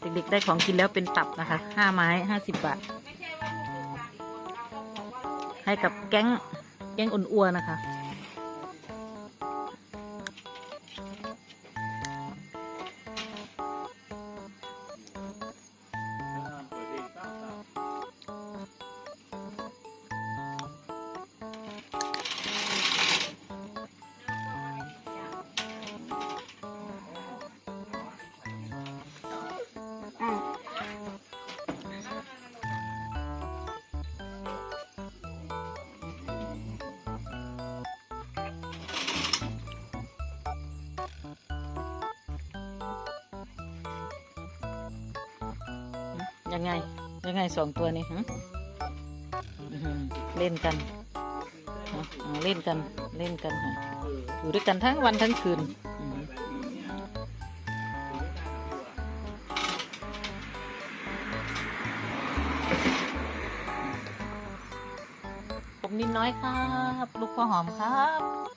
เด็กๆได้ของกินแล้วเป็นตับนะคะห้าไม้ห้าสิบบาท ให้กับแก๊งแก๊งอุ่นอัวนะคะ ยังไง ยังไงสองตัวนี้ฮะเล่นกันเล่นกันเล่นกันฮะอยู่ด้วยกันทั้งวันทั้งคืนผมนิดน้อยครับ ลูกพ่อหอมครับ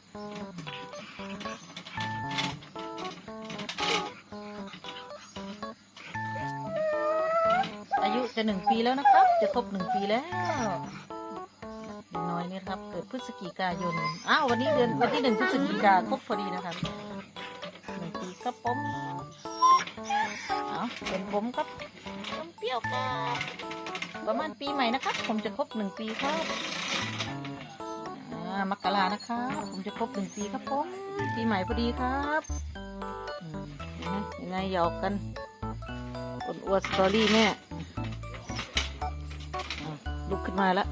อายุจะหนึ่งปีแล้วนะครับ จะครบหนึ่งปีแล้วน้อยนี่ครับ เกิดพฤศจิกายน อ้าววันนี้เดือนวันที่หนึ่งพฤศจิกาครบพอดีนะครับหนึ่งปีครับผมเอาเป็นผมครับน้ำเปรี้ยวครับประมาณปีใหม่นะครับ ผมจะครบหนึ่งปีครับอ่ามกรานะครับผมจะครบหนึ่งปีครับผมปีใหม่พอดีครับเนไหมยังไงหยอกกันอดอวดสตอรี่แม่อะ ลุกขึ้นมาแล้ว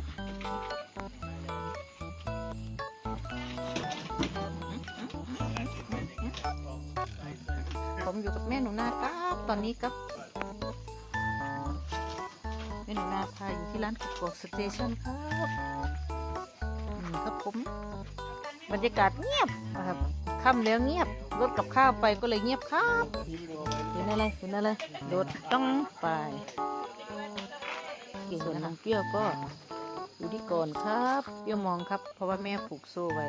ผมอยู่กับแม่หนูนาครับ ตอนนี้ครับแม่หนูนาพาอยู่ที่ร้านกกอกสเตชันครับอืมครับผม บรรยากาศเงียบนะครับค่ำแล้วเงียบรถกับข้าวไปก็เลยเงียบครับเห็นอะไรเห็นอะไรโดดต้องไป ส่วนน้องเปรี้ยวก็อยู่ที่ก่อนครับเปรี้ยวมองครับ เพราะว่าแม่ผูกโซ่ไว้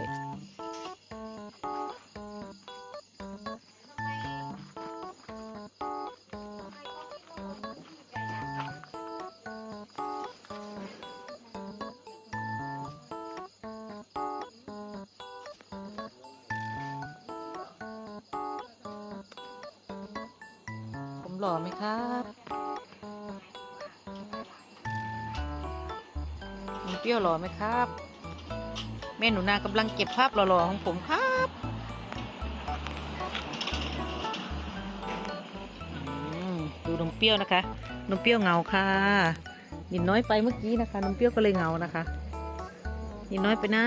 ผมหล่อไหมครับ เปรี้ยวหล่อไหมครับ แม่หนูนากำลังเก็บภาพหล่อๆของผมครับดูนมเปรี้ยวนะคะนมเปรี้ยวเงาค่ะยินน้อยไปเมื่อกี้นะคะนมเปรี้ยวก็เลยเงานะคะยินน้อยไปไหน